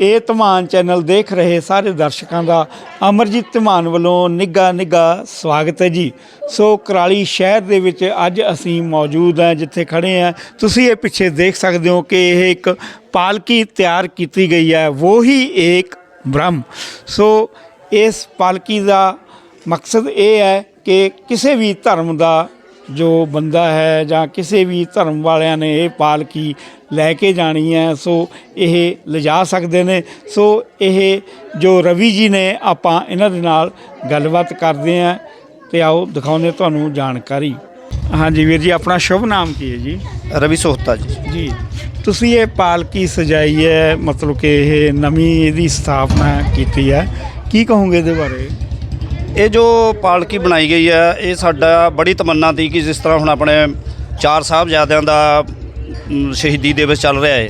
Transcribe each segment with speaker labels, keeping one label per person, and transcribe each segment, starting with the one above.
Speaker 1: ਇਹ ਧਮਾਨ ਚੈਨਲ ਦੇਖ ਰਹੇ ਸਾਰੇ ਦਰਸ਼ਕਾਂ ਦਾ ਅਮਰਜੀਤ ਧਮਾਨ ਵੱਲੋਂ ਨਿੱਘਾ ਨਿੱਘਾ ਸਵਾਗਤ ਹੈ ਜੀ। ਸੋ ਕਰਾਲੀ ਸ਼ਹਿਰ ਦੇ ਵਿੱਚ ਅੱਜ ਅਸੀਂ ਮੌਜੂਦ ਹਾਂ, ਜਿੱਥੇ ਖੜੇ ਹਾਂ। ਤੁਸੀਂ ਇਹ ਪਿੱਛੇ ਦੇਖ ਸਕਦੇ ਹੋ ਕਿ ਇਹ ਇੱਕ ਪਾਲਕੀ ਤਿਆਰ ਕੀਤੀ ਗਈ ਹੈ। ਉਹ ਹੀ ਇੱਕ ਬ੍ਰਹਮ। ਸੋ ਇਸ ਪਾਲਕੀ ਦਾ ਮਕਸਦ ਇਹ ਹੈ ਕਿ ਕਿਸੇ ਵੀ ਧਰਮ ਦਾ ਜੋ ਬੰਦਾ ਹੈ ਜਾਂ ਕਿਸੇ ਵੀ ਧਰਮ ਵਾਲਿਆਂ ਨੇ ਇਹ ਪਾਲਕੀ ਲੈ ਕੇ ਜਾਣੀ ਹੈ ਸੋ ਇਹ ਲਿਜਾ ਸਕਦੇ ਨੇ। ਸੋ ਇਹ ਜੋ ਰਵੀ ਜੀ ਨੇ ਆਪਾਂ ਇਹਨਾਂ ਦੇ ਨਾਲ ਗੱਲਬਾਤ ਕਰਦੇ ਹਾਂ ਤੇ ਆਓ ਦਿਖਾਉਂਦੇ ਤੁਹਾਨੂੰ ਜਾਣਕਾਰੀ। ਹਾਂਜੀ ਵੀਰ ਜੀ ਆਪਣਾ ਸ਼ੁਭ ਨਾਮ ਕੀ ਹੈ ਜੀ?
Speaker 2: ਰਵੀ ਸੋਹਤਾ ਜੀ।
Speaker 1: ਜੀ ਤੁਸੀਂ ਇਹ ਪਾਲਕੀ ਸਜਾਈ ਹੈ ਮਤਲਬ ਕਿ ਇਹ ਨਵੀਂ ਇਹਦੀ ਸਥਾਪਨਾ ਕੀਤੀ ਹੈ। ਕੀ ਕਹੋਗੇ ਇਹਦੇ ਬਾਰੇ?
Speaker 2: ਇਹ ਜੋ ਪਾਲਕੀ ਬਣਾਈ ਗਈ ਹੈ ਇਹ ਸਾਡਾ ਬੜੀ ਤਮੰਨਾ ਸੀ ਕਿ ਜਿਸ ਤਰ੍ਹਾਂ ਹੁਣ ਆਪਣੇ ਚਾਰ ਸਾਹਿਬਜ਼ਾਦਿਆਂ ਦਾ ਸ਼ਹੀਦੀ ਦਿਵਸ ਚੱਲ ਰਿਹਾ ਹੈ।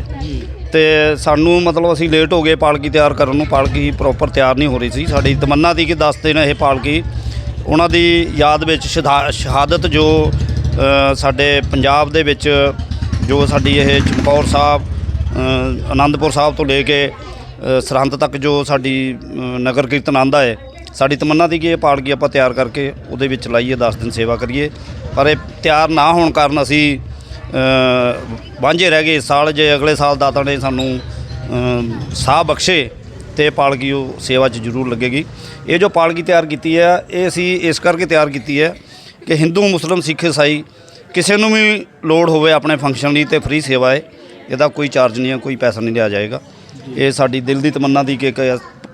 Speaker 2: ਤੇ ਸਾਨੂੰ ਮਤਲਬ ਅਸੀਂ ਲੇਟ ਹੋ ਗਏ ਪਾਲਕੀ ਤਿਆਰ ਕਰਨ ਨੂੰ ਪਾਲਕੀ ਪ੍ਰੋਪਰ ਤਿਆਰ ਨਹੀਂ ਹੋ ਰਹੀ ਸੀ। ਸਾਡੀ ਤਮੰਨਾ ਸੀ ਕਿ 10 ਦਿਨ ਇਹ ਪਾਲਕੀ ਉਹਨਾਂ ਦੀ ਯਾਦ ਵਿੱਚ ਸ਼ਹਾ- ਸ਼ਹਾਦਤ ਜੋ ਸਾਡੇ ਪੰਜਾਬ ਦੇ ਵਿੱਚ ਜੋ ਸਾਡੀ ਇਹ ਚਮਕੌਰ ਸਾਹਿਬ ਅ, ਆਨੰਦਪੁਰ ਸਾਹਿਬ ਤੋਂ ਲੈ ਕੇ ਸਰਹੰਦ ਤੱਕ ਜੋ ਸਾਡੀ ਨਗਰ ਕੀਰਤਨ ਆਂਦਾ ਹੈ ਸਾਡੀ ਤਮੰਨਾ ਦੀ ਕਿ ਇਹ ਪਾਲਕੀ ਆਪਾਂ ਤਿਆਰ ਕਰਕੇ ਉਹਦੇ ਵਿੱਚ ਲਾਈਏ 10 ਦਿਨ ਸੇਵਾ ਕਰੀਏ। ਪਰ ਇਹ ਤਿਆਰ ਨਾ ਹੋਣ ਕਾਰਨ ਅਸੀਂ ਵਾਂਝੇ ਰਹਿ ਗਏ। ਇਸ ਸਾਲ ਜੇ ਅਗਲੇ ਸਾਲ ਦਾਤਾ ਨੇ ਸਾਨੂੰ ਸਾਹ ਬਖਸ਼ੇ ਤੇ ਪਾਲਕੀ ਉਹ ਸੇਵਾ 'ਚ ਜ਼ਰੂਰ ਲੱਗੇਗੀ। ਇਹ ਜੋ ਪਾਲਕੀ ਤਿਆਰ ਕੀਤੀ ਹੈ, ਇਹ ਅਸੀਂ ਇਸ ਕਰਕੇ ਤਿਆਰ ਕੀਤੀ ਹੈ ਕਿ ਹਿੰਦੂ, ਮੁਸਲਮ, ਸਿੱਖ, ਈਸਾਈ ਕਿਸੇ ਨੂੰ ਵੀ ਲੋੜ ਹੋਵੇ ਆਪਣੇ ਫੰਕਸ਼ਨ ਲਈ ਤੇ ਫ੍ਰੀ ਸੇਵਾ ਹੈ। ਇਹਦਾ ਕੋਈ ਚਾਰਜ ਨਹੀਂ ਹੈ, ਕੋਈ ਪੈਸਾ ਨਹੀਂ ਲਿਆ ਜਾਏਗਾ। ਇਹ ਸਾਡੀ ਦਿਲ ਦੀ ਤਮੰਨਾ ਦੀ ਕਿ ਇੱਕ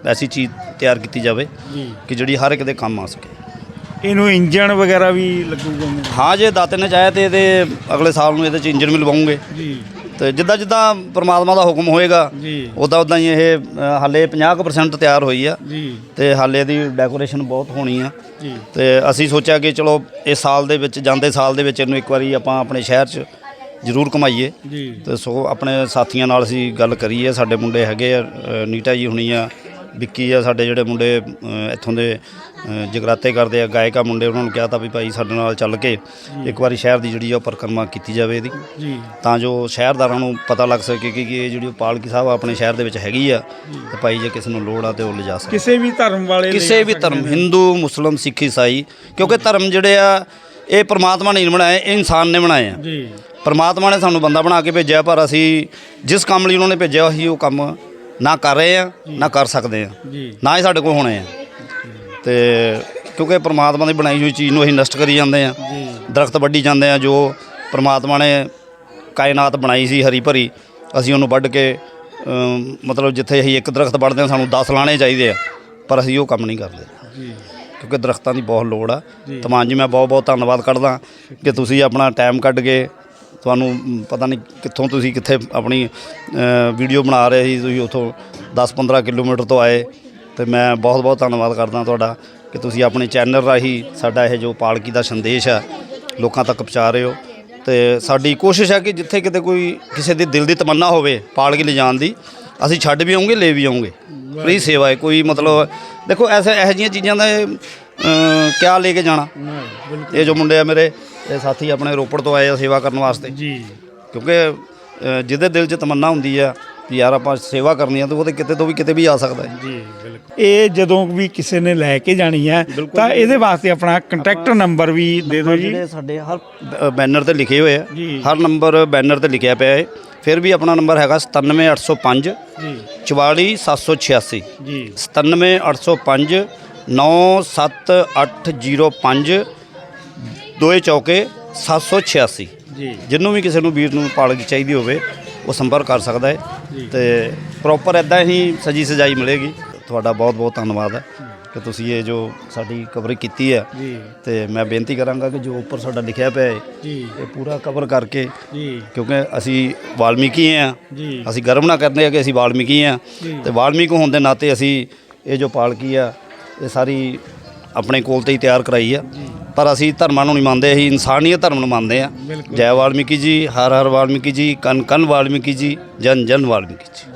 Speaker 2: ਐਸੀ ਚੀਜ਼ ਤਿਆਰ ਕੀਤੀ ਜਾਵੇ
Speaker 1: ਜੀ।
Speaker 2: ਕਿ ਜਿਹੜੀ ਹਰ ਇੱਕ ਦੇ ਕੰਮ ਆ ਸਕੇ।
Speaker 1: ਇਹਨੂੰ ਇੰਜਣ ਵਗੈਰਾ ਵੀ ਲੱਗੂਗਾ
Speaker 2: ਹਾਂ ਜੇ ਦਾਤੇ ਨੇ ਚਾਹਿਆ ਤੇ ਇਹਦੇ ਅਗਲੇ ਸਾਲ ਨੂੰ ਇਹਦੇ ਚ ਇੰਜਨ ਵੀ ਲਵਾਉਂਗੇ।
Speaker 1: ਜੀ।
Speaker 2: ਤੇ ਜਿੱਦਾਂ ਜਿੱਦਾਂ ਪ੍ਰਮਾਤਮਾ ਦਾ ਹੁਕਮ ਹੋਏਗਾ
Speaker 1: ਜੀ।
Speaker 2: ਉਦਾਂ ਉਦਾਂ ਹੀ ਇਹ ਅ, ਹਾਲੇ 50% ਤਿਆਰ ਹੋਈ ਆ।
Speaker 1: ਜੀ।
Speaker 2: ਤੇ ਹਾਲੇ ਦੀ ਡੈਕੋਰੇਸ਼ਨ ਬਹੁਤ ਹੋਣੀ ਆ।
Speaker 1: ਜੀ।
Speaker 2: ਤੇ ਅਸੀਂ ਸੋਚਿਆ ਕਿ ਚਲੋ ਇਸ ਸਾਲ ਦੇ ਵਿੱਚ ਜਾਂਦੇ ਸਾਲ ਦੇ ਵਿੱਚ ਇਹਨੂੰ ਇੱਕ ਵਾਰੀ ਆਪਾਂ ਆਪਣੇ ਸ਼ਹਿਰ 'ਚ ਜ਼ਰੂਰ ਘੁਮਾਈਏ।
Speaker 1: ਜੀ।
Speaker 2: ਤੇ ਸੋ ਆਪਣੇ ਸਾਥੀਆਂ ਨਾਲ ਅਸੀਂ ਗੱਲ ਕਰੀ ਹੈ ਸਾਡੇ ਮੁੰਡੇ ਹੈਗੇ ਆ ਅ, ਨੀਟਾ ਜੀ ਹੁਣੀ ਆ ਵਿੱਕੀ ਆ ਸਾਡੇ ਜਿਹੜੇ ਮੁੰਡੇ ਅ, ਇੱਥੋਂ ਦੇ ਅ, ਜਗਰਾਤੇ ਕਰਦੇ ਆ ਗਾਇਕਾ ਮੁੰਡੇ ਉਹਨਾਂ ਨੂੰ ਕਿਹਾ ਤਾਂ ਵੀ ਭਾਈ ਸਾਡੇ ਨਾਲ ਚੱਲ ਕੇ ਇੱਕ ਵਾਰੀ ਸ਼ਹਿਰ ਦੀ ਜਿਹੜੀ ਆ ਉਹ ਪਰਿਕਰਮਾ ਕੀਤੀ ਜਾਵੇ ਇਹਦੀ।
Speaker 1: ਜੀ।
Speaker 2: ਤਾਂ ਜੋ ਸ਼ਹਿਰਦਾਰਾਂ ਨੂੰ ਪਤਾ ਲੱਗ ਸਕੇ ਕਿ ਕਿ ਇਹ ਜਿਹੜੀ ਪਾਲਕੀ ਸਾਹਿਬ ਆਪਣੇ ਸ਼ਹਿਰ ਦੇ ਵਿੱਚ ਹੈਗੀ ਆ ਤੇ ਭਾਈ ਜੇ ਕਿਸੇ ਨੂੰ ਲੋੜ ਆ ਤੇ ਉਹ ਲਿਜਾ ਸਕੇ
Speaker 1: ਕਿਸੇ ਵੀ ਧਰਮ ਵਾਲੇ
Speaker 2: ਕਿਸੇ ਵੀ ਧਰਮ। ਹਿੰਦੂ ਮੁਸਲਮ ਸਿੱਖ ਈਸਾਈ ਕਿਉਂਕਿ ਧਰਮ ਜਿਹੜੇ ਆ ਇਹ ਪ੍ਰਮਾਤਮਾ ਨੇ ਨਹੀਂ ਬਣਾਏ ਇਹ ਇਨਸਾਨ ਨੇ ਬਣਾਏ ਆ।
Speaker 1: ਜੀ।
Speaker 2: ਪਰਮਾਤਮਾ ਨੇ ਸਾਨੂੰ ਬੰਦਾ ਬਣਾ ਕੇ ਭੇਜਿਆ ਪਰ ਅਸੀਂ ਜਿਸ ਕੰਮ ਲਈ ਉਹਨਾਂ ਨੇ ਭੇਜਿਆ ਉਹੀ ਉਹ ਕੰਮ ਨਾ ਕਰ ਰਹੇ ਆ ਨਾ ਕਰ ਸਕਦੇ ਆ।
Speaker 1: ਜੀ।
Speaker 2: ਨਾ ਹੀ ਸਾਡੇ ਕੋਲ ਹੋਣੇ ਆ। ਤੇ ਕਿਉਂਕਿ ਪਰਮਾਤਮਾ ਦੀ ਬਣਾਈ ਹੋਈ ਚੀਜ਼ ਨੂੰ ਅਸੀਂ ਨਸ਼ਟ ਕਰੀ ਜਾਂਦੇ ਆ। ਦਰਖਤ ਵੱਢੀ ਜਾਂਦੇ ਆ ਜੋ ਪਰਮਾਤਮਾ ਨੇ ਕਾਇਨਾਤ ਬਣਾਈ ਸੀ ਹਰੀ ਭਰੀ ਅਸੀਂ ਉਹਨੂੰ ਵੱਢ ਕੇ ਮਤਲਬ ਜਿੱਥੇ ਅਸੀਂ ਇੱਕ ਦਰਖਤ ਵੱਢਦੇ ਆ ਸਾਨੂੰ 10 ਲਾਣੇ ਚਾਹੀਦੇ ਆ। ਪਰ ਅਸੀਂ ਉਹ ਕੰਮ ਨਹੀਂ ਕਰਦੇ।
Speaker 1: ਜੀ।
Speaker 2: ਕਿਉਂਕਿ ਦਰਖਤਾਂ ਦੀ ਬਹੁਤ ਲੋੜ ਆ। ਤਮਾਨ ਜੀ ਮੈਂ ਬਹੁਤ ਬਹੁਤ ਧੰਨਵਾਦ ਕਰਦਾ ਕਿ ਤੁਸੀਂ ਆਪਣਾ ਟਾਈਮ ਕੱਢ ਕੇ ਤੁਹਾਨੂੰ ਪਤਾ ਨਹੀਂ ਕਿੱਥੋਂ ਤੁਸੀਂ ਕਿੱਥੇ ਆਪਣੀ ਵੀਡੀਓ ਬਣਾ ਰਹੇ ਸੀ ਤੁਸੀਂ ਉਥੋਂ 10-15 ਕਿਲੋਮੀਟਰ ਤੋਂ ਆਏ। ਤੇ ਮੈਂ ਬਹੁਤ ਬਹੁਤ ਧੰਨਵਾਦ ਕਰਦਾ ਤੁਹਾਡਾ ਕਿ ਤੁਸੀਂ ਆਪਣੇ ਚੈਨਲ ਰਾਹੀਂ ਸਾਡਾ ਇਹ ਜੋ ਪਾਲਕੀ ਦਾ ਸੰਦੇਸ਼ ਹੈ ਲੋਕਾਂ ਤੱਕ ਪਹੁੰਚਾ ਰਹੇ ਹੋ। ਤੇ ਸਾਡੀ ਕੋਸ਼ਿਸ਼ ਹੈ ਕਿ ਜਿੱਥੇ ਕਿਤੇ ਕੋਈ ਕਿਸੇ ਦੇ ਦਿਲ ਦੀ ਤਮੰਨਾ ਹੋਵੇ ਪਾਲਕੀ ਲਿਜਾਣ ਦੀ ਅਸੀਂ ਛੱਡ ਵੀ ਆਉਂਗੇ ਲੈ ਵੀ ਆਉਂਗੇ। ਫ੍ਰੀ ਸੇਵਾ ਹੈ ਕੋਈ ਮਤਲਬ ਦੇਖੋ ਐਸੇ ਇਹੋ ਜਿਹੀਆਂ ਚੀਜ਼ਾਂ ਦਾ ਕਿਆ ਲੈ ਕੇ ਜਾਣਾ?
Speaker 1: ਨਹੀਂ ਬਿਲਕੁਲ
Speaker 2: ਇਹ ਜੋ ਮੁੰਡੇ ਆ ਮੇਰੇ ਇਹ ਸਾਥੀ ਆਪਣੇ ਰੋਪੜ ਤੋਂ ਆਏ ਆ ਸੇਵਾ ਕਰਨ ਵਾਸਤੇ।
Speaker 1: ਜੀ।
Speaker 2: ਕਿਉਂਕਿ ਜਿਹਦੇ ਦਿਲ 'ਚ ਤਮੰਨਾ ਹੁੰਦੀ ਆ ਵੀ ਯਾਰ ਆਪਾਂ ਸੇਵਾ ਕਰਨੀ ਆ ਤਾਂ ਉਹਦੇ ਕਿਤੇ ਤੋਂ ਵੀ ਕਿਤੇ ਵੀ ਆ ਸਕਦਾ ਹੈ।
Speaker 1: ਜੀ ਬਿਲਕੁਲ। ਇਹ ਜਦੋਂ ਵੀ ਕਿਸੇ ਨੇ ਲੈ ਕੇ ਜਾਣੀ ਹੈ ਤਾਂ ਇਹਦੇ ਵਾਸਤੇ ਆਪਣਾ ਕੰਟੈਕਟ ਨੰਬਰ ਵੀ ਦੇ ਦਿਓ ਜੀ।
Speaker 2: ਜਿਹੜੇ ਸਾਡੇ ਹਰ ਬੈਨਰ ਤੇ ਲਿਖੇ ਹੋਏ ਆ। ਹਰ ਨੰਬਰ ਬੈਨਰ ਤੇ ਲਿਖਿਆ ਪਿਆ ਹੈ ਫਿਰ ਵੀ ਆਪਣਾ ਨੰਬਰ ਹੈਗਾ 97805
Speaker 1: ਜੀ।
Speaker 2: 44786
Speaker 1: ਜੀ।
Speaker 2: 97805 97805 ਦੋਏ ਚੌਕੇ 786
Speaker 1: ਜੀ।
Speaker 2: ਜਿਹਨੂੰ ਵੀ ਕਿਸੇ ਨੂੰ ਵੀਰ ਨੂੰ ਪਾਲਕ ਚਾਹੀਦੀ ਹੋਵੇ ਉਹ ਸੰਪਰਕ ਕਰ ਸਕਦਾ। ਹੈ। ਤੇ ਪ੍ਰੋਪਰ ਇਦਾਂ ਹੀ ਸਜੀ ਸਜਾਈ ਮਿਲੇਗੀ। ਤੁਹਾਡਾ ਬਹੁਤ ਬਹੁਤ ਧੰਨਵਾਦ ਹੈ ਕਿ ਤੁਸੀਂ ਇਹ ਜੋ ਸਾਡੀ ਕਵਰਿੰਗ ਕੀਤੀ ਹੈ। ਤੇ ਮੈਂ ਬੇਨਤੀ ਕਰਾਂਗਾ ਕਿ ਜੋ ਉੱਪਰ ਸਾਡਾ ਲਿਖਿਆ ਪਿਆ ਹੈ ਇਹ ਪੂਰਾ ਕਵਰ ਕਰਕੇ ਕਿਉਂਕਿ ਅਸੀਂ ਵਾਲਮੀਕੀ ਆ ਅਸੀਂ ਗਰਵ ਨਾ ਕਰਦੇ ਆ ਕਿ ਅਸੀਂ ਵਾਲਮੀਕੀ ਆ। ਤੇ ਵਾਲਮੀਕ ਹੋਣ ਦੇ ਨਾਤੇ ਅਸੀਂ ਇਹ ਜੋ ਪਾਲਕੀ ਆ ਇਹ ਸਾਰੀ ਆਪਣੇ ਕੋਲ ਤੇ ਹੀ ਤਿਆਰ ਕਰਾਈ ਆ। ਪਰ ਅਸੀਂ ਧਰਮਾਂ ਨੂੰ ਨਹੀਂ ਮੰਨਦੇ ਅਸੀਂ ਇਨਸਾਨੀਅਤ ਧਰਮ ਨੂੰ ਮੰਨਦੇ ਆ। ਜੈ ਵਾਲਮੀਕੀ ਜੀ ਹਰ ਹਰ ਵਾਲਮੀਕੀ ਜੀ ਕਨ ਕਨ ਵਾਲਮੀਕੀ ਜੀ ਜਨ ਜਨ ਵਾਲਮੀਕੀ ਜੀ।